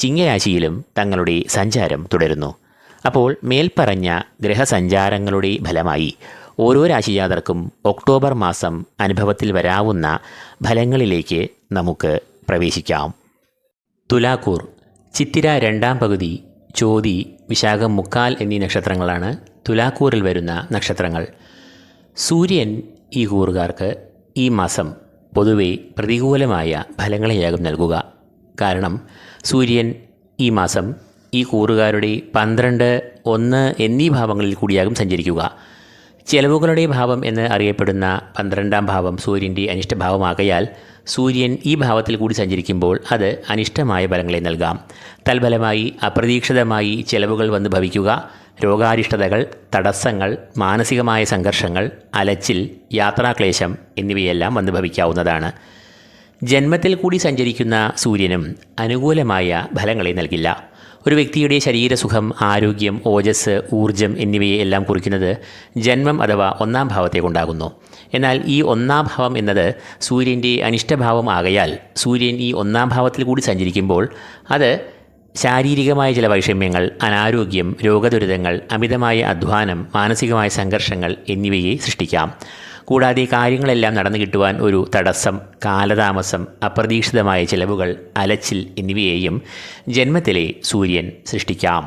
ചിങ്ങരാശിയിലും തങ്ങളുടെ സഞ്ചാരം തുടരുന്നു. അപ്പോൾ മേൽപ്പറഞ്ഞ ഗ്രഹസഞ്ചാരങ്ങളുടെ ഫലമായി ഓരോ രാശിജാതർക്കും ഒക്ടോബർ മാസം അനുഭവത്തിൽ വരാവുന്ന ഫലങ്ങളിലേക്ക് നമുക്ക് പ്രവേശിക്കാം. തുലാക്കൂർ ചിത്തിര രണ്ടാം പകുതി ചോതി വിശാഖം മുക്കാൽ എന്നീ നക്ഷത്രങ്ങളാണ് തുലാക്കൂറിൽ വരുന്ന നക്ഷത്രങ്ങൾ. സൂര്യൻ ഈ കൂറുകാർക്ക് ഈ മാസം പൊതുവെ പ്രതികൂലമായ ഫലങ്ങളെയാകും നൽകുക. കാരണം സൂര്യൻ ഈ മാസം ഈ കൂറുകാരുടെ പന്ത്രണ്ട് ഒന്ന് എന്നീ ഭാവങ്ങളിൽ കൂടിയാകും സഞ്ചരിക്കുക. ചെലവുകളുടെ ഭാവം എന്ന് അറിയപ്പെടുന്ന പന്ത്രണ്ടാം ഭാവം സൂര്യന്റെ അനിഷ്ടഭാവമാകയാൽ സൂര്യൻ ഈ ഭാവത്തിൽ കൂടി സഞ്ചരിക്കുമ്പോൾ അത് അനിഷ്ടമായ ഫലങ്ങളെ നൽകാം. തൽഫലമായി അപ്രതീക്ഷിതമായി ചെലവുകൾ വന്ന് ഭവിക്കുക രോഗാരിഷ്ടതകൾ തടസ്സങ്ങൾ മാനസികമായ സംഘർഷങ്ങൾ അലച്ചിൽ യാത്രാക്ലേശം എന്നിവയെല്ലാം വന്ന് ഭവിക്കാവുന്നതാണ്. ജന്മത്തിൽ കൂടി സഞ്ചരിക്കുന്ന സൂര്യനും അനുകൂലമായ ഫലങ്ങളെ നൽകില്ല. ഒരു വ്യക്തിയുടെ ശരീരസുഖം ആരോഗ്യം ഓജസ് ഊർജം എന്നിവയെ എല്ലാം കുറിക്കുന്നത് ജന്മം അഥവാ ഒന്നാം ഭാവത്തെ കൊണ്ടാകുന്നു. എന്നാൽ ഈ ഒന്നാം ഭാവം എന്നത് സൂര്യന്റെ അനിഷ്ടഭാവം ആകയാൽ സൂര്യൻ ഈ ഒന്നാം ഭാവത്തിൽ കൂടി സഞ്ചരിക്കുമ്പോൾ അത് ശാരീരികമായ ചില വൈഷമ്യങ്ങൾ അനാരോഗ്യം രോഗദുരിതങ്ങൾ അമിതമായ അധ്വാനം മാനസികമായ സംഘർഷങ്ങൾ എന്നിവയെ സൃഷ്ടിക്കാം. കൂടാതെ കാര്യങ്ങളെല്ലാം നടന്നു കിട്ടുവാൻ ഒരു തടസ്സം കാലതാമസം അപ്രതീക്ഷിതമായ ചിലവുകൾ അലച്ചിൽ എന്നിവയെയും ജന്മത്തിലെ സൂര്യൻ സൃഷ്ടിക്കാം.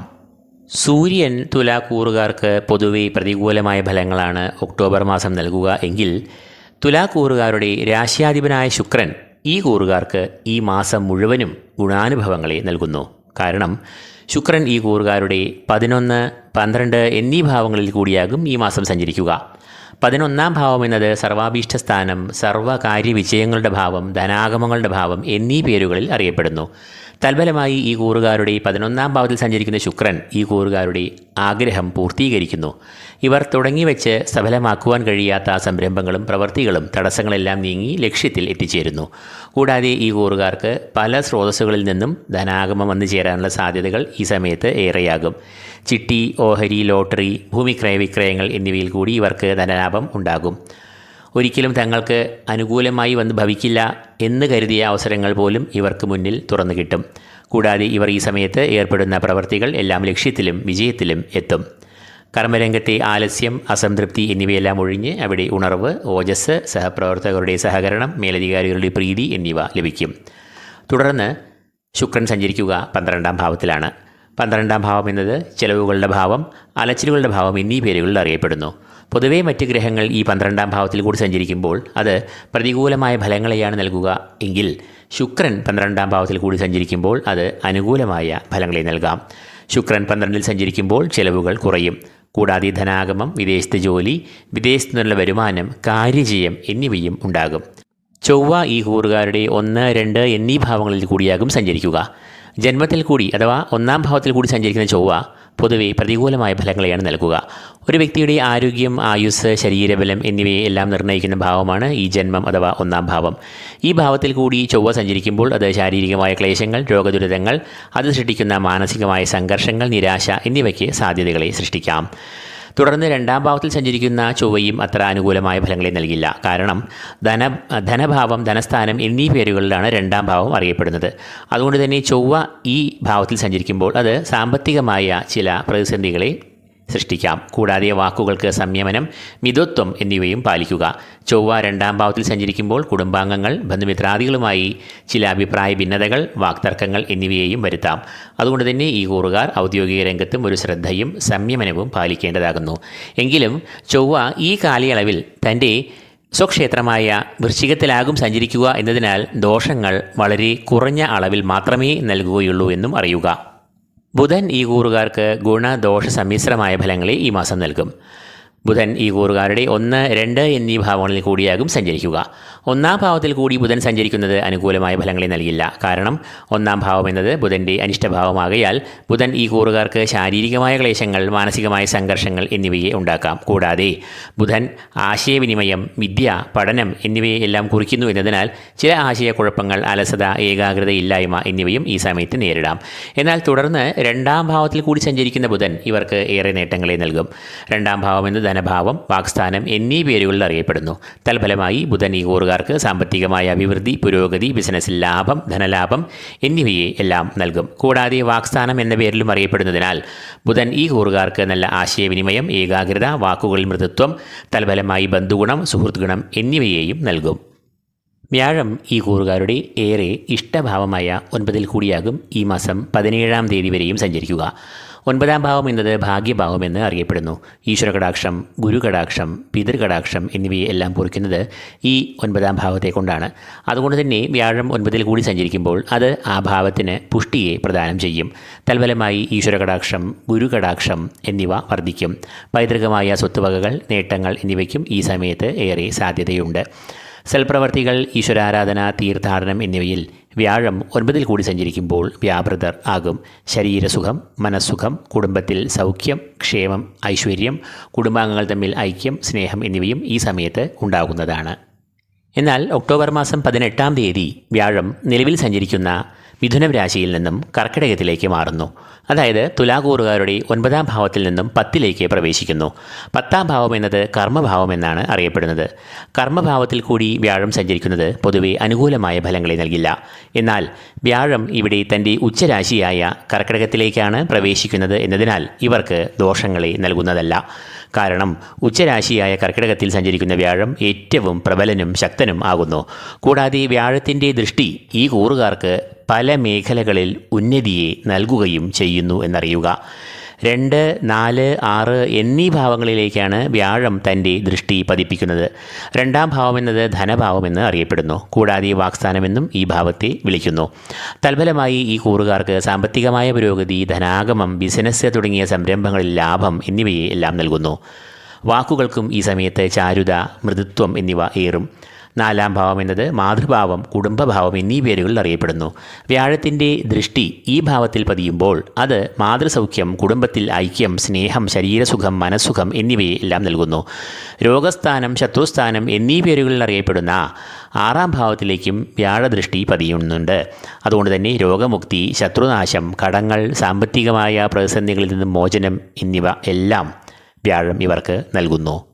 സൂര്യൻ തുലാക്കൂറുകാർക്ക് പൊതുവെ പ്രതികൂലമായ ഫലങ്ങളാണ് ഒക്ടോബർ മാസം നൽകുക എങ്കിൽ തുലാക്കൂറുകാരുടെ രാശ്യാധിപനായ ശുക്രൻ ഈ കൂറുകാർക്ക് ഈ മാസം മുഴുവനും ഗുണാനുഭവങ്ങളെ നൽകുന്നു. കാരണം ശുക്രൻ ഈ കൂറുകാരുടെ പതിനൊന്ന് പന്ത്രണ്ട് എന്നീ ഭാവങ്ങളിൽ കൂടിയാകും ഈ മാസം സഞ്ചരിക്കുക. പതിനൊന്നാം ഭാവം എന്നത് സർവാഭീഷ്ട സ്ഥാനം സർവകാര്യ വിജയങ്ങളുടെ ഭാവം ധനാഗമങ്ങളുടെ ഭാവം എന്നീ പേരുകളിൽ അറിയപ്പെടുന്നു. തൽഫലമായി ഈ കൂറുകാരുടെ പതിനൊന്നാം ഭാവത്തിൽ സഞ്ചരിക്കുന്ന ശുക്രൻ ഈ കൂറുകാരുടെ ആഗ്രഹം പൂർത്തീകരിക്കുന്നു. ഇവർ തുടങ്ങിവെച്ച് സഫലമാക്കുവാൻ കഴിയാത്ത സംരംഭങ്ങളും പ്രവൃത്തികളും തടസ്സങ്ങളെല്ലാം നീങ്ങി ലക്ഷ്യത്തിൽ എത്തിച്ചേരുന്നു. കൂടാതെ ഈ കൂറുകാർക്ക് പല സ്രോതസ്സുകളിൽ നിന്നും ധനാഗമം വന്നു ചേരാനുള്ള സാധ്യതകൾ ഈ സമയത്ത് ഏറെയാകും. ചിട്ടി ഓഹരി ലോട്ടറി ഭൂമി ക്രയവിക്രയങ്ങൾ എന്നിവയിൽ കൂടി ഇവർക്ക് ധനലാഭം ഉണ്ടാകും. ഒരിക്കലും തങ്ങൾക്ക് അനുകൂലമായി വന്ന് ഭവിക്കില്ല എന്ന് കരുതിയ അവസരങ്ങൾ പോലും ഇവർക്ക് മുന്നിൽ തുറന്നു കിട്ടും. കൂടാതെ ഇവർ ഈ സമയത്ത് ഏർപ്പെടുന്ന പ്രവർത്തികൾ എല്ലാം ലക്ഷ്യത്തിലും വിജയത്തിലും എത്തും. കർമ്മരംഗത്തെ ആലസ്യം അസംതൃപ്തി എന്നിവയെല്ലാം ഒഴിഞ്ഞ് അവിടെ ഉണർവ് ഓജസ് സഹപ്രവർത്തകരുടെ സഹകരണം മേലധികാരികളുടെ പ്രീതി എന്നിവ ലഭിക്കും. തുടർന്ന് ശുക്രൻ സഞ്ചരിക്കുക പന്ത്രണ്ടാം ഭാവത്തിലാണ്. പന്ത്രണ്ടാം ഭാവം എന്നത് ചെലവുകളുടെ ഭാവം അലച്ചിലുകളുടെ ഭാവം എന്നീ പേരുകളിൽ അറിയപ്പെടുന്നു. പൊതുവേ മറ്റ് ഗ്രഹങ്ങൾ ഈ പന്ത്രണ്ടാം ഭാവത്തിൽ കൂടി സഞ്ചരിക്കുമ്പോൾ അത് പ്രതികൂലമായ ഫലങ്ങളെയാണ് നൽകുക എങ്കിൽ ശുക്രൻ പന്ത്രണ്ടാം ഭാവത്തിൽ കൂടി സഞ്ചരിക്കുമ്പോൾ അത് അനുകൂലമായ ഫലങ്ങളെ നൽകാം. ശുക്രൻ പന്ത്രണ്ടിൽ സഞ്ചരിക്കുമ്പോൾ ചെലവുകൾ കുറയും. കൂടാതെ ധനാഗമം വിദേശത്ത് ജോലി വിദേശത്തു നിന്നുള്ള വരുമാനം കാര്യജയം എന്നിവയും ഉണ്ടാകും. ചൊവ്വ ഈ കൂറുകാരുടെ ഒന്ന് രണ്ട് എന്നീ ഭാവങ്ങളിൽ കൂടിയാകും സഞ്ചരിക്കുക. ജന്മത്തിൽ കൂടി അഥവാ ഒന്നാം ഭാവത്തിൽ കൂടി സഞ്ചരിക്കുന്ന ചൊവ്വ പൊതുവെ പ്രതികൂലമായ ഫലങ്ങളെയാണ് നൽകുക. ഒരു വ്യക്തിയുടെ ആരോഗ്യം ആയുസ് ശരീരബലം എന്നിവയെ എല്ലാം നിർണയിക്കുന്ന ഭാവമാണ് ഈ ജന്മം അഥവാ ഒന്നാം ഭാവം. ഈ ഭാവത്തിൽ കൂടി ചൊവ്വ സഞ്ചരിക്കുമ്പോൾ അത് ശാരീരികമായ ക്ലേശങ്ങൾ രോഗദുരിതങ്ങൾ അത് സൃഷ്ടിക്കുന്ന മാനസികമായ സംഘർഷങ്ങൾ നിരാശ എന്നിവയ്ക്ക് സാധ്യതകളെ സൃഷ്ടിക്കാം. തുടർന്ന് രണ്ടാം ഭാവത്തിൽ സഞ്ചരിക്കുന്ന ചൊവ്വയും അത്ര അനുകൂലമായ ഫലങ്ങളെ നൽകില്ല. കാരണം ധന ധനഭാവം ധനസ്ഥാനം എന്നീ പേരുകളിലാണ് രണ്ടാം ഭാവം അറിയപ്പെടുന്നത്. അതുകൊണ്ട് തന്നെ ചൊവ്വ ഈ ഭാവത്തിൽ സഞ്ചരിക്കുമ്പോൾ അത് സാമ്പത്തികമായ ചില പ്രതിസന്ധികളെ സൃഷ്ടിക്കാം. കൂടാതെ വാക്കുകൾക്ക് സംയമനം മിതത്വം എന്നിവയും പാലിക്കുക. ചൊവ്വ രണ്ടാം ഭാവത്തിൽ സഞ്ചരിക്കുമ്പോൾ കുടുംബാംഗങ്ങൾ ബന്ധുമിത്രാദികളുമായി ചില അഭിപ്രായ ഭിന്നതകൾ വാക്തർക്കങ്ങൾ എന്നിവയെയും വരുത്താം. അതുകൊണ്ട് തന്നെ ഈ കൂറുകാർ ഔദ്യോഗിക രംഗത്തും ഒരു ശ്രദ്ധയും സംയമനവും പാലിക്കേണ്ടതാകുന്നു. എങ്കിലും ചൊവ്വ ഈ കാലയളവിൽ തന്റെ സ്വക്ഷേത്രമായ വൃശ്ചികത്തിലാകും സഞ്ചരിക്കുക എന്നതിനാൽ ദോഷങ്ങൾ വളരെ കുറഞ്ഞ അളവിൽ മാത്രമേ നൽകുകയുള്ളൂ എന്നും അറിയുക. ബുധൻ ഈ കൂറുകാർക്ക് ഗുണദോഷ സമ്മിശ്രമായ ഫലങ്ങളെ ഈ മാസം നൽകും. ബുധൻ ഈ കൂറുകാരുടെ ഒന്ന് രണ്ട് എന്നീ ഭാവങ്ങളിൽ കൂടിയാകും സഞ്ചരിക്കുക. ഒന്നാം ഭാവത്തിൽ കൂടി ബുധൻ സഞ്ചരിക്കുന്നത് അനുകൂലമായ ഫലങ്ങളെ നൽകില്ല. കാരണം ഒന്നാം ഭാവം എന്നത് ബുധന്റെ അനിഷ്ടഭാവമാകയാൽ ബുധൻ ഈ കൂറുകാർക്ക് ശാരീരികമായ ക്ലേശങ്ങൾ മാനസികമായ സംഘർഷങ്ങൾ എന്നിവയെ ഉണ്ടാക്കാം. കൂടാതെ ബുധൻ ആശയവിനിമയം വിദ്യ പഠനം എന്നിവയെ എല്ലാം കുറിക്കുന്നു എന്നതിനാൽ ചില ആശയക്കുഴപ്പങ്ങൾ അലസത ഏകാഗ്രതയില്ലായ്മ എന്നിവയും ഈ സമയത്ത് നേരിടാം. എന്നാൽ തുടർന്ന് രണ്ടാം ഭാവത്തിൽ കൂടി സഞ്ചരിക്കുന്ന ബുധൻ ഇവർക്ക് ഏറെ നേട്ടങ്ങളെ നൽകും. രണ്ടാം ഭാവം എന്നത് ധനഭാവം വാക്സ്ഥാനം എന്നീ പേരുകളിൽ അറിയപ്പെടുന്നു. തൽഫലമായി ബുധൻ ഈ കൂറുകാർക്ക് സാമ്പത്തികമായ അഭിവൃദ്ധി പുരോഗതി ബിസിനസ്സിൽ ലാഭം ധനലാഭം എന്നിവയെ എല്ലാം നൽകും. കൂടാതെ വാക്സ്ഥാനം എന്ന പേരിലും അറിയപ്പെടുന്നതിനാൽ ബുധൻ ഈ കൂറുകാർക്ക് നല്ല ആശയവിനിമയം ഏകാഗ്രത വാക്കുകളിൽ മൃദുത്വം തൽഫലമായി ബന്ധുഗുണം സുഹൃത്തുഗുണം എന്നിവയെയും നൽകും. വ്യാഴം ഈ കൂറുകാരുടെ ഏറെ ഇഷ്ടഭാവമായ ഒൻപതിൽ കൂടിയാകും ഈ മാസം പതിനേഴാം തീയതി വരെയും സഞ്ചരിക്കുക. ഒൻപതാം ഭാവം എന്നത് ഭാഗ്യഭാവം എന്ന് അറിയപ്പെടുന്നു. ഈശ്വരകടാക്ഷം ഗുരുകടാക്ഷം പിതൃകടാക്ഷം എന്നിവയെ എല്ലാം കുറിക്കുന്നത് ഈ ഒൻപതാം ഭാവത്തെ കൊണ്ടാണ്. അതുകൊണ്ട് തന്നെ വ്യാഴം ഒൻപതിൽ കൂടി സഞ്ചരിക്കുമ്പോൾ അത് ആ ഭാവത്തിന് പുഷ്ടിയെ പ്രദാനം ചെയ്യും. തൽഫലമായി ഈശ്വരകടാക്ഷം ഗുരുകടാക്ഷം എന്നിവ വർദ്ധിക്കും. പൈതൃകമായ സ്വത്തുവകകൾ നേട്ടങ്ങൾ എന്നിവയ്ക്കും ഈ സമയത്ത് ഏറെ സാധ്യതയുണ്ട്. സൽപ്രവർത്തികൾ ഈശ്വരാരാധന തീർത്ഥാടനം എന്നിവയിൽ വ്യാഴം ഒൻപതിൽ കൂടി സഞ്ചരിക്കുമ്പോൾ വ്യാപൃതർ ആകും. ശരീരസുഖം മനസ്സുഖം കുടുംബത്തിൽ സൗഖ്യം ക്ഷേമം ഐശ്വര്യം കുടുംബാംഗങ്ങൾ തമ്മിൽ ഐക്യം സ്നേഹം എന്നിവയും ഈ സമയത്ത് ഉണ്ടാകുന്നതാണ്. എന്നാൽ ഒക്ടോബർ മാസം പതിനെട്ടാം തീയതി വ്യാഴം നിലവിൽ സഞ്ചരിക്കുന്ന മിഥുനം രാശിയിൽ നിന്നും കർക്കിടകത്തിലേക്ക് മാറുന്നു. അതായത് തുലാകൂറുകാരുടെ ഒൻപതാം ഭാവത്തിൽ നിന്നും പത്തിലേക്ക് പ്രവേശിക്കുന്നു. പത്താം ഭാവം എന്നത് കർമ്മഭാവം എന്നാണ് അറിയപ്പെടുന്നത്. കർമ്മഭാവത്തിൽ കൂടി വ്യാഴം സഞ്ചരിക്കുന്നത് പൊതുവെ അനുകൂലമായ ഫലങ്ങളെ നൽകില്ല. എന്നാൽ വ്യാഴം ഇവിടെ തന്റെ ഉച്ചരാശിയായ കർക്കിടകത്തിലേക്കാണ് പ്രവേശിക്കുന്നത് എന്നതിനാൽ ഇവർക്ക് ദോഷങ്ങളെ നൽകുന്നതല്ല. കാരണം ഉച്ചരാശിയായ കർക്കിടകത്തിൽ സഞ്ചരിക്കുന്ന വ്യാഴം ഏറ്റവും പ്രബലനും ശക്തനും ആകുന്നു. കൂടാതെ വ്യാഴത്തിന്റെ ദൃഷ്ടി ഈ കൂറുകാർക്ക് പല മേഖലകളിൽ ഉന്നതിയെ നൽകുകയും ചെയ്യുന്നു എന്നറിയുക. രണ്ട് നാല് ആറ് എന്നീ ഭാവങ്ങളിലേക്കാണ് വ്യാഴം തന്റെ ദൃഷ്ടി പതിപ്പിക്കുന്നത്. രണ്ടാം ഭാവം എന്നത് ധനഭാവമെന്ന് അറിയപ്പെടുന്നു. കൂടാതെ വാക്സ്ഥാനമെന്നും ഈ ഭാവത്തെ വിളിക്കുന്നു. തൽഫലമായി ഈ കൂറുകാർക്ക് സാമ്പത്തികമായ പുരോഗതി ധനാഗമം ബിസിനസ് തുടങ്ങിയ സംരംഭങ്ങളിൽ ലാഭം എന്നിവയെ എല്ലാം നൽകുന്നു. വാക്കുകൾക്കും ഈ സമയത്ത് ചാരുത മൃദുത്വം എന്നിവ ഏറും. നാലാം ഭാവം എന്നത് മാതൃഭാവം കുടുംബഭാവം എന്നീ പേരുകളിൽ അറിയപ്പെടുന്നു. വ്യാഴത്തിന്റെ ദൃഷ്ടി ഈ ഭാവത്തിൽ പതിയുമ്പോൾ അത് മാതൃസൗഖ്യം കുടുംബത്തിൽ ഐക്യം സ്നേഹം ശരീരസുഖം മനസ്സുഖം എന്നിവയെ എല്ലാം നൽകുന്നു. രോഗസ്ഥാനം ശത്രുസ്ഥാനം എന്നീ പേരുകളിൽ അറിയപ്പെടുന്ന ആറാം ഭാവത്തിലേക്കും വ്യാഴദൃഷ്ടി പതിയുന്നുണ്ട്. അതുകൊണ്ട് തന്നെ രോഗമുക്തി ശത്രുനാശം കടങ്ങൾ സാമ്പത്തികമായ പ്രതിസന്ധികളിൽ നിന്നും മോചനം എന്നിവ എല്ലാം വ്യാഴം ഇവർക്ക് നൽകുന്നു.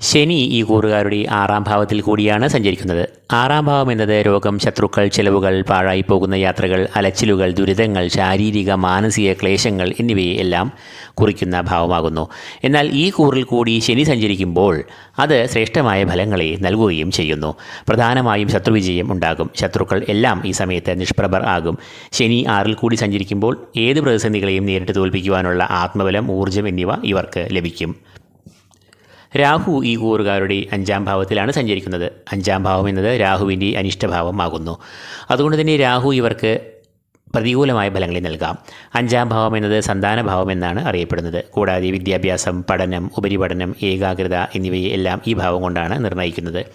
ശനി ഈ കൂറുകാരുടെ ആറാം ഭാവത്തിൽ കൂടിയാണ് സഞ്ചരിക്കുന്നത്. ആറാം ഭാവം എന്നത് രോഗം ശത്രുക്കൾ ചെലവുകൾ പാഴായി പോകുന്ന യാത്രകൾ അലച്ചിലുകൾ ദുരിതങ്ങൾ ശാരീരിക മാനസിക ക്ലേശങ്ങൾ എന്നിവയെ എല്ലാം കുറിക്കുന്ന ഭാവമാകുന്നു. എന്നാൽ ഈ കൂറിൽ കൂടി ശനി സഞ്ചരിക്കുമ്പോൾ അത് ശ്രേഷ്ഠമായ ഫലങ്ങളെ നൽകുകയും ചെയ്യുന്നു. പ്രധാനമായും ശത്രുവിജയം ഉണ്ടാകും. ശത്രുക്കൾ എല്ലാം ഈ സമയത്ത് നിഷ്പ്രഭർ ആകും. ശനി ആറിൽ കൂടി സഞ്ചരിക്കുമ്പോൾ ഏത് പ്രതിസന്ധികളെയും നേരിട്ട് തോൽപ്പിക്കുവാനുള്ള ആത്മബലം ഊർജം എന്നിവ ഇവർക്ക് ലഭിക്കും. രാഹു ഈ കൂറുകാരുടെ അഞ്ചാം ഭാവത്തിലാണ് സഞ്ചരിക്കുന്നത്. അഞ്ചാം ഭാവം എന്നത് രാഹുവിന്റെ അനിഷ്ടഭാവമാകുന്നു അതുകൊണ്ട് തന്നെ രാഹു ഇവർക്ക് പ്രതികൂലമായ ഫലങ്ങളിൽ നൽകാം. അഞ്ചാം ഭാവം എന്നത് സന്താന ഭാവം എന്നാണ് അറിയപ്പെടുന്നത്. കൂടാതെ വിദ്യാഭ്യാസം പഠനം ഉപരിപഠനം ഏകാഗ്രത എന്നിവയെ എല്ലാം ഈ ഭാവം കൊണ്ടാണ് നിർണയിക്കുന്നത്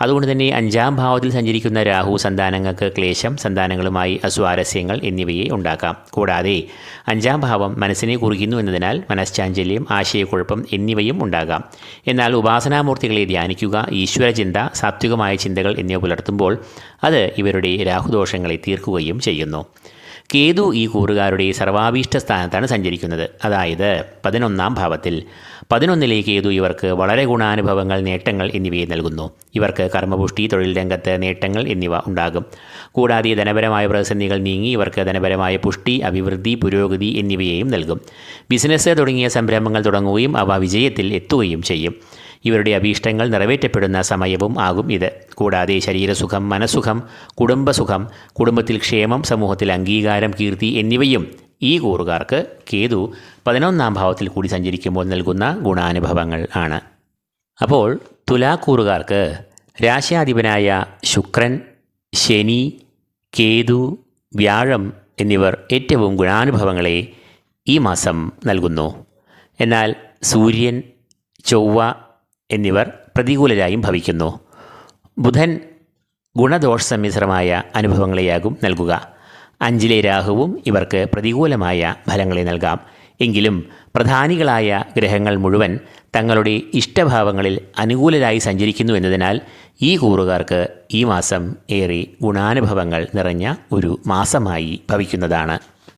അതുകൊണ്ട് തന്നെ അഞ്ചാം ഭാവത്തിൽ സഞ്ചരിക്കുന്ന രാഹു സന്താനങ്ങൾക്ക് ക്ലേശം സന്താനങ്ങളുമായി അസ്വാരസ്യങ്ങൾ എന്നിവയെ ഉണ്ടാക്കാം. കൂടാതെ അഞ്ചാം ഭാവം മനസ്സിനെ കുറിക്കുന്നു എന്നതിനാൽ മനഃശാഞ്ചല്യം ആശയക്കുഴപ്പം എന്നിവയും ഉണ്ടാകാം. എന്നാൽ ഉപാസനാമൂർത്തികളെ ധ്യാനിക്കുക ഈശ്വരചിന്ത സാത്വികമായ ചിന്തകൾ എന്നിവ പുലർത്തുമ്പോൾ അത് ഇവരുടെ രാഹുദോഷങ്ങളെ തീർക്കുകയും ചെയ്യുന്നു. കേതു ഈ കൂറുകാരുടെ സർവാഭീഷ്ട സ്ഥാനത്താണ് സഞ്ചരിക്കുന്നത്. അതായത് പതിനൊന്നാം ഭാവത്തിൽ പതിനൊന്നിലെ കേതു ഇവർക്ക് വളരെ ഗുണാനുഭവങ്ങൾ നേട്ടങ്ങൾ എന്നിവയെ നൽകുന്നു. ഇവർക്ക് കർമ്മപുഷ്ടി തൊഴിൽ രംഗത്ത് നേട്ടങ്ങൾ എന്നിവ ഉണ്ടാകും. കൂടാതെ ധനപരമായ പ്രതിസന്ധികൾ നീങ്ങി ഇവർക്ക് ധനപരമായ പുഷ്ടി അഭിവൃദ്ധി പുരോഗതി എന്നിവയെയും നൽകും. ബിസിനസ് തുടങ്ങിയ സംരംഭങ്ങൾ തുടങ്ങുകയും അവ വിജയത്തിൽ എത്തുകയും ചെയ്യും. ഇവരുടെ അഭീഷ്ടങ്ങൾ നിറവേറ്റപ്പെടുന്ന സമയവും ആകും ഇത്. കൂടാതെ ശരീരസുഖം മനസ്സുഖം കുടുംബസുഖം കുടുംബത്തിൽ ക്ഷേമം സമൂഹത്തിൽ അംഗീകാരം കീർത്തി എന്നിവയും ഈ കൂറുകാർക്ക് കേതു പതിനൊന്നാം ഭാവത്തിൽ കൂടി സഞ്ചരിക്കുമ്പോൾ നൽകുന്ന ഗുണാനുഭവങ്ങൾ ആണ്. അപ്പോൾ തുലാക്കൂറുകാർക്ക് രാശ്യാധിപനായ ശുക്രൻ ശനി കേതു വ്യാഴം എന്നിവർ ഏറ്റവും ഗുണാനുഭവങ്ങളെ ഈ മാസം നൽകുന്നു. എന്നാൽ സൂര്യൻ ചൊവ്വ എന്നിവർ പ്രതികൂലരായും ഭവിക്കുന്നു. ബുധൻ ഗുണദോഷ സമ്മിശ്രമായ അനുഭവങ്ങളെയാകും നൽകുക. അഞ്ചിലെ രാഹുവും ഇവർക്ക് പ്രതികൂലമായ ഫലങ്ങളെ നൽകാം. എങ്കിലും പ്രധാനികളായ ഗ്രഹങ്ങൾ മുഴുവൻ തങ്ങളുടെ ഇഷ്ടഭാവങ്ങളിൽ അനുകൂലരായി സഞ്ചരിക്കുന്നു എന്നതിനാൽ ഈ കൂറുകാർക്ക് ഈ മാസം ഏറെ ഗുണാനുഭവങ്ങൾ നിറഞ്ഞ ഒരു മാസമായി ഭവിക്കുന്നതാണ്.